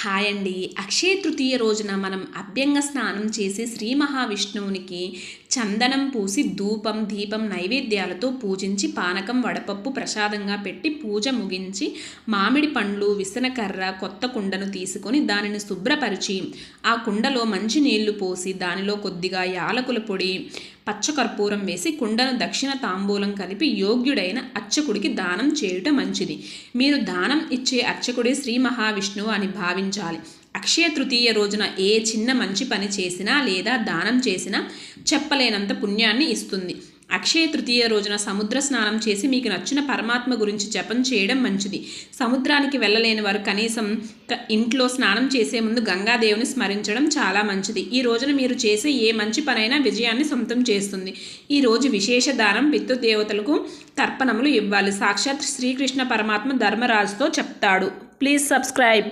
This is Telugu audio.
హాయ్ అండి. అక్షయ తృతీయ రోజున మనం అభ్యంగ స్నానం చేసి శ్రీ మహావిష్ణువునికి చందనం పూసి ధూపం దీపం నైవేద్యాలతో పూజించి పానకం వడపప్పు ప్రసాదంగా పెట్టి పూజ ముగించి మామిడి పండ్లు విసనకర్ర కొత్త కుండను తీసుకొని దానిని శుభ్రపరిచి ఆ కుండలో మంచి నీళ్ళు పోసి దానిలో కొద్దిగా యాలకుల పొడి పచ్చకర్పూరం వేసి కుండను దక్షిణ తాంబూలం కలిపి యోగ్యుడైన అర్చకుడికి దానం చేయుట మంచిది. మీరు దానం ఇచ్చే అర్చకుడే శ్రీ మహావిష్ణువు అని భావించాలి. అక్షయ తృతీయ రోజున ఏ చిన్న మంచి పని చేసినా లేదా దానం చేసినా చెప్పలేనంత పుణ్యాన్ని ఇస్తుంది. అక్షయ తృతీయ రోజున సముద్ర స్నానం చేసి మీకు నచ్చిన పరమాత్మ గురించి జపం చేయడం మంచిది. సముద్రానికి వెళ్ళలేని వారు కనీసం ఇంట్లో స్నానం చేసే ముందు గంగాదేవిని స్మరించడం చాలా మంచిది. ఈ రోజున మీరు చేసే ఏ మంచి పనైనా విజయాన్ని సొంతం చేస్తుంది. ఈ రోజు విశేష దానం దేవతలకు తర్పణములు ఇవ్వాలి. సాక్షాత్ శ్రీకృష్ణ పరమాత్మ ధర్మరాజుతో చెప్తాడు. Please subscribe.